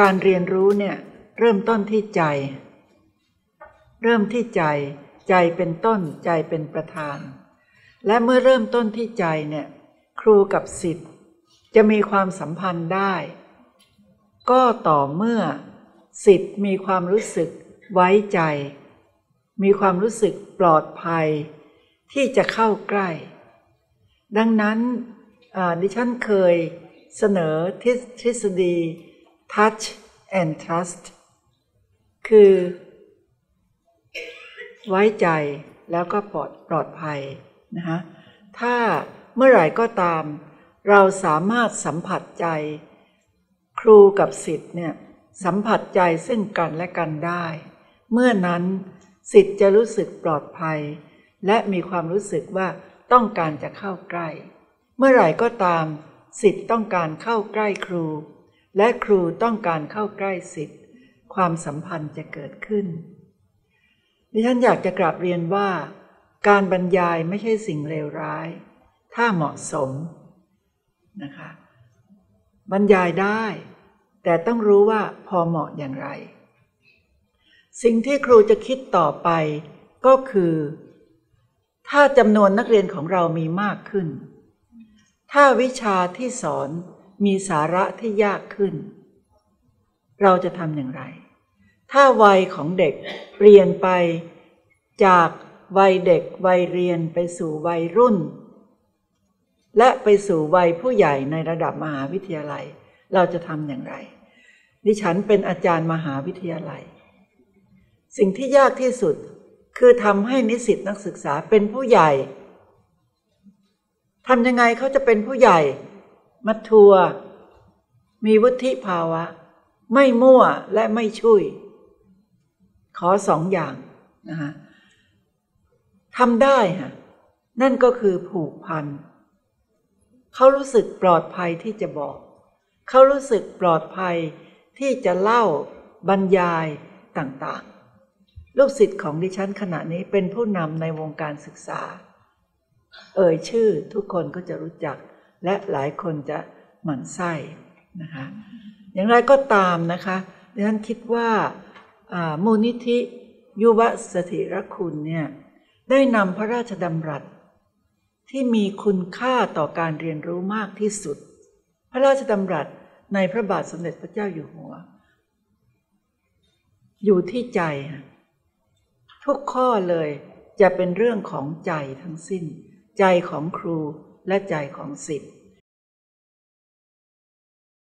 การเรียนรู้เนี่ยเริ่มต้นที่ใจ เริ่มที่ใจ ใจเป็นต้นใจเป็นประธาน และเมื่อเริ่มต้นที่ใจเนี่ยครูกับสิทธิ์จะมีความสัมพันธ์ได้ ก็ต่อเมื่อสิทธิ์มีความรู้สึกไว้ใจ มีความรู้สึกปลอดภัย ที่จะเข้าใกล้ ดังนั้นดิฉันเคยเสนอทฤษฎี touch and trust คือ ไว้ใจแล้วก็ปลอดปลอดภัยนะคะถ้าเมื่อไหร่ก็ตาม เราสามารถสัมผัสใจ ครูกับสิทธิ์เนี่ยสัมผัสใจซึ่งกันและกันได้ เมื่อนั้นสิทธิ์จะรู้สึกปลอดภัย และมีความรู้สึกว่าต้องการจะเข้าใกล้ เมื่อไหร่ก็ตาม สิทธิ์ต้องการเข้าใกล้ครู และครูต้องการเข้าใกล้สิทธิ์ ความสัมพันธ์จะเกิดขึ้น ดิฉันอยากจะกราบเรียนว่า การบรรยายไม่ใช่สิ่งเลวร้าย ถ้าเหมาะสมนะคะ บรรยายได้ แต่ต้องรู้ว่าพอเหมาะอย่างไร สิ่งที่ครูจะคิดต่อไปก็คือ ถ้าจำนวนนักเรียนของเรามีมากขึ้น ถ้าวิชาที่สอน มีสาระที่ยากขึ้น เราจะทำอย่างไร ถ้าวัยของเด็กเปลี่ยนไป จากวัยเด็กวัยเรียนไปสู่วัยรุ่น และไปสู่วัยผู้ใหญ่ในระดับมหาวิทยาลัย เราจะทำอย่างไร ดิฉันเป็นอาจารย์มหาวิทยาลัย สิ่งที่ยากที่สุดคือทำให้นิสิตนักศึกษาเป็นผู้ใหญ่ทำยังไงเขาจะเป็นผู้ใหญ่ มัทัว มีวุฒิภาวะ ไม่มั่วและไม่ช่วย ขอสองอย่างนะคะทำได้ฮะนั่นก็คือผูกพัน เขารู้สึกปลอดภัยที่จะบอก เขารู้สึกปลอดภัยที่จะเล่าบรรยายต่างๆ ลูกศิษย์ของดิฉันขณะนี้เป็นผู้นำในวงการศึกษา เอ่ยชื่อทุกคนก็จะรู้จัก และหลายคนจะหมั่นไส้นะคะอย่างไรก็ตามนะคะดิฉันคิดว่ามูลนิธิยุวสถิรคุณเนี่ยได้นำพระราชดำรัส ที่มีคุณค่าต่อการเรียนรู้มากที่สุด พระราชดำรัสในพระบาทสมเด็จพระเจ้าอยู่หัว อยู่ที่ใจ ทุกข้อเลยจะเป็นเรื่องของใจทั้งสิ้น ใจของครู และใจของสิทธิ์